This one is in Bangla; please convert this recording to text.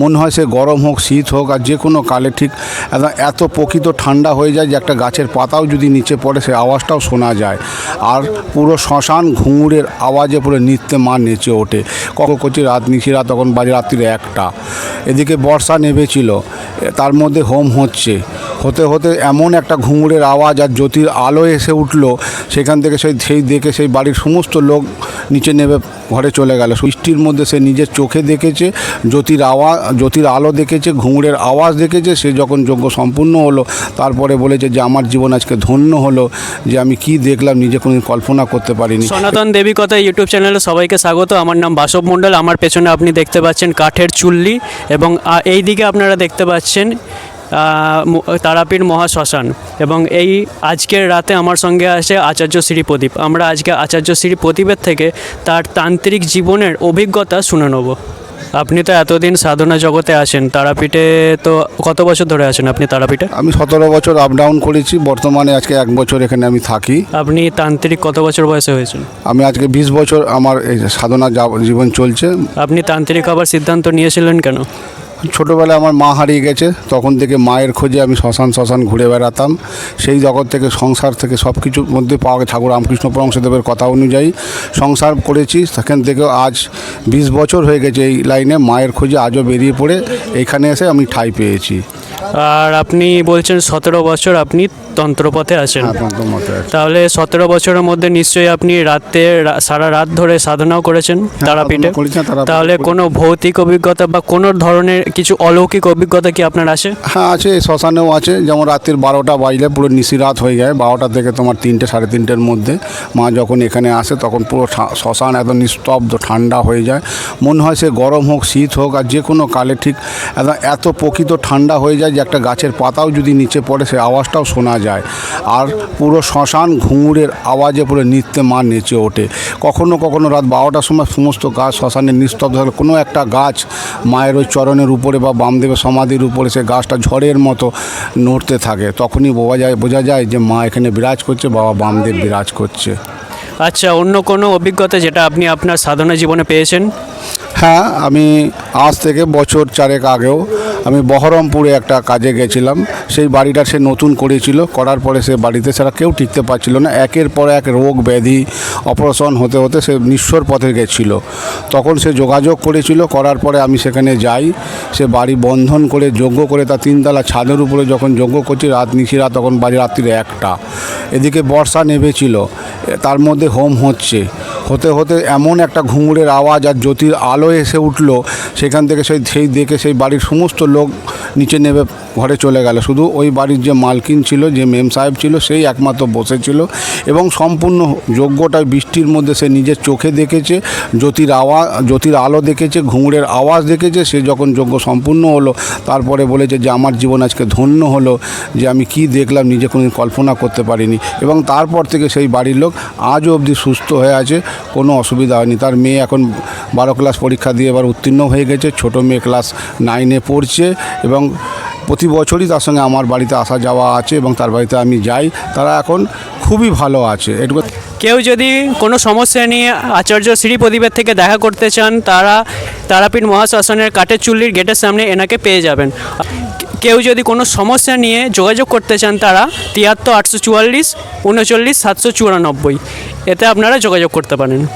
মনে হয় সে গরম হোক, শীত হোক আর যে কোনো কালে ঠিক এত প্রকৃত ঠান্ডা হয়ে যায় যে একটা গাছের পাতাও যদি নিচে পড়ে সে আওয়াজটাও শোনা যায়। আর পুরো শ্মশান ঘুঙুরের আওয়াজে পুরো নিত্যে মা নেচে ওঠে। কখন করছি রাত, নিশিরা তখন বাজে রাত্রির একটা। এদিকে বর্ষা নেমেছিল তার মধ্যে হোম হচ্ছে। হতে হতে এমন একটা ঘুঙুরের আওয়াজ আর জ্যোতির আলো এসে উঠল, সেখান থেকে সেই সেই দেখে সেই বাড়ির সমস্ত লোক নিচে নেমে ঘরে চলে গেল। বৃষ্টির মধ্যে সে নিজের চোখে দেখেছে, জ্যোতির আওয়াজ জ্যোতির আলো দেখেছে, ঘুঙুরের আওয়াজ দেখেছে, সে যখন যজ্ঞ সম্পূর্ণ হলো, তারপরে বলেছে যে আমার জীবন আজকে ধন্য হলো, যে আমি কি দেখলাম নিজে কোনো কল্পনা করতে পারিনি। সনাতন দেবী কথা ইউটিউব চ্যানেলে সবাইকে স্বাগত। আমার নাম বাসব মণ্ডল। আমার পেছনে আপনি দেখতে পাচ্ছেন কাঠের চুল্লি এবং এই দিকে আপনারা দেখতে পাচ্ছেন তারাপীঠ মহাশ্মশান। এবং এই আজকের রাতে আমার সঙ্গে আছে আচার্য শ্রী প্রদীপ। আমরা আজকে আচার্য শ্রী প্রদীপের থেকে তার তান্ত্রিক জীবনের অভিজ্ঞতা শুনে নেব। আপনি তো এতদিন সাধনা জগতে আছেন তারাপীঠে তো কত বছর ধরে আছেন আপনি তারাপীঠে? আমি সতেরো বছর আপ ডাউন করেছি বর্তমানে আজকে এক বছর এখানে আমি থাকি। আপনি তান্ত্রিক কত বছর বয়সে হয়েছেন? আমি আজকে বিশ বছর আমার এই সাধনা জীবন চলছে। আপনি তান্ত্রিক হবার সিদ্ধান্ত নিয়েছিলেন কেন? ছোটোবেলায় আমার মা হারিয়ে গেছে, তখন থেকে মায়ের খোঁজে আমি শ্মশান শ্মশান ঘুরে বেড়াতাম। সেই জগৎ থেকে, সংসার থেকে সব কিছুর মধ্যে পাওয়া ঠাকুর রামকৃষ্ণ পরমশদেবের কথা অনুযায়ী সংসার করেছি। সেখান থেকে আজ বিশ বছর হয়ে গেছে এই লাইনে। মায়ের খোঁজে আজও বেরিয়ে পড়ে। এখানে এসে আমি ঠাই পেয়েছি। আর আপনি বলছেন সতেরো বছর। আপনি তন্ত্রপথে আছেন হ্যাঁ, আছে। তাহলে সতেরো বছরের মধ্যে নিশ্চয়ই আপনি রাতে সারা রাত ধরে সাধনাও করেছেন তারাপীঠে। করেছি, হ্যাঁ, তাহলে করেছি। কোনো ভৌতিক অভিজ্ঞতা বা কোনো ধরনের কিছু অলৌকিক অভিজ্ঞতা কি আপনার আছে হ্যাঁ আছে শ্মশানেও আছে। যেমন রাত্রির বারোটা বাজলে পুরো নিশি রাত হয়ে যায়। বারোটা থেকে তোমার তিনটে সাড়ে তিনটের মধ্যে মা যখন এখানে আসে তখন পুরো শ্মশান একদম নিস্তব্ধ ঠান্ডা হয়ে যায়। মনে হয় সে গরম হোক শীত হোক আর যে কোনো কালে ঠিক একদম এত প্রকৃত ঠান্ডা হয়ে যায় যে একটা গাছের পাতাও যদি নিচে পড়ে সে আওয়াজটাও শোনা যায়। আর পুরো শ্মশান ঘুঙুরের আওয়াজে পুরো নৃত্যে মা নেচে ওঠে। কখনো কখনো রাত বারোটার সময় সমস্ত গাছ শ্মশানের নিস্তব্ধ থাকলে কোনো একটা গাছ মায়ের ওই চরণের উপরে বা বামদেবের সমাধির উপরে সে গাছটা ঝড়ের মতো নড়তে থাকে। তখনই বোঝা যায় বোঝা যায় যে মা এখানে বিরাজ করছে, বাবা বামদেব বিরাজ করছে। আচ্ছা অন্য কোনো অভিজ্ঞতা যেটা আপনি আপনার সাধনা জীবনে পেয়েছেন? হ্যাঁ আমি আজ থেকে বছর চারেক আগেও আমি বহরমপুরে একটা কাজে গেছিলাম। সেই বাড়িটা সে নতুন করেছিল, করার পরে সে বাড়িতে ছাড়া কেউ টিকতে পারছিল না। একের পর এক রোগ ব্যাধি, অপারেশন হতে হতে সে নিঃস্বর পথে গেছিল। তখন সে যোগাযোগ করেছিল, করার পরে আমি সেখানে যাই। সে বাড়ি বন্ধন করে যজ্ঞ করে তার তিনতলা ছাদের উপরে যখন যজ্ঞ করছি, রাত নিশিরা তখন বাজে রাত্রির একটা। এদিকে বর্ষা নেমেছিল তার মধ্যে হোম হচ্ছে। হতে হতে এমন একটা ঘুঙুরের আওয়াজ আর জ্যোতির আলো এসে উঠল, সেখান থেকে সেই সেই দেখে সেই বাড়ির সমস্ত লোক নিচে নেমে ঘরে চলে গেল। শুধু ওই বাড়ির যে মালকিন ছিল, যে মেম সাহেব ছিল, সেই একমাত্র বসেছিল এবং সম্পূর্ণ যজ্ঞটা বৃষ্টির মধ্যে সে নিজের চোখে দেখেছে, জ্যোতির আওয়াজ জ্যোতির আলো দেখেছে, ঘুঙুরের আওয়াজ দেখেছে, সে যখন যজ্ঞ সম্পূর্ণ হলো, তারপরে বলেছে যে আমার জীবন আজকে ধন্য হলো, যে আমি কি দেখলাম নিজে কোনো কল্পনা করতে পারিনি। এবং তারপর থেকে সেই বাড়ির লোক আজও অবধি সুস্থ হয়ে আছে কোনো অসুবিধা হয়নি। তার মেয়ে এখন বারো ক্লাস পরীক্ষা দিয়ে এবার উত্তীর্ণ হয়ে গেছে। ছোট মেয়ে ক্লাস নাইনে পড়ছে এবং প্রতি বছরই তার সঙ্গে আমার বাড়িতে আসা যাওয়া আছে এবং তার বাড়িতে আমি যাই। তারা এখন খুবই ভালো আছে। এটুকু কেউ যদি কোনো সমস্যা নিয়ে আচার্য শ্রী প্রদীপের থেকে দেখা করতে চান, তারা তারাপীঠ মহাশ্মশানের কাঠের চুল্লির গেটের সামনে এনাকে পেয়ে যাবেন। কেউ যদি কোনো সমস্যা নিয়ে যোগাযোগ করতে চান তারা, তিয়াত্তর আটশো চুয়াল্লিশ, উনচল্লিশ, সাতশো চুরানব্বই। এতে আপনারা যোগাযোগ করতে পারেন।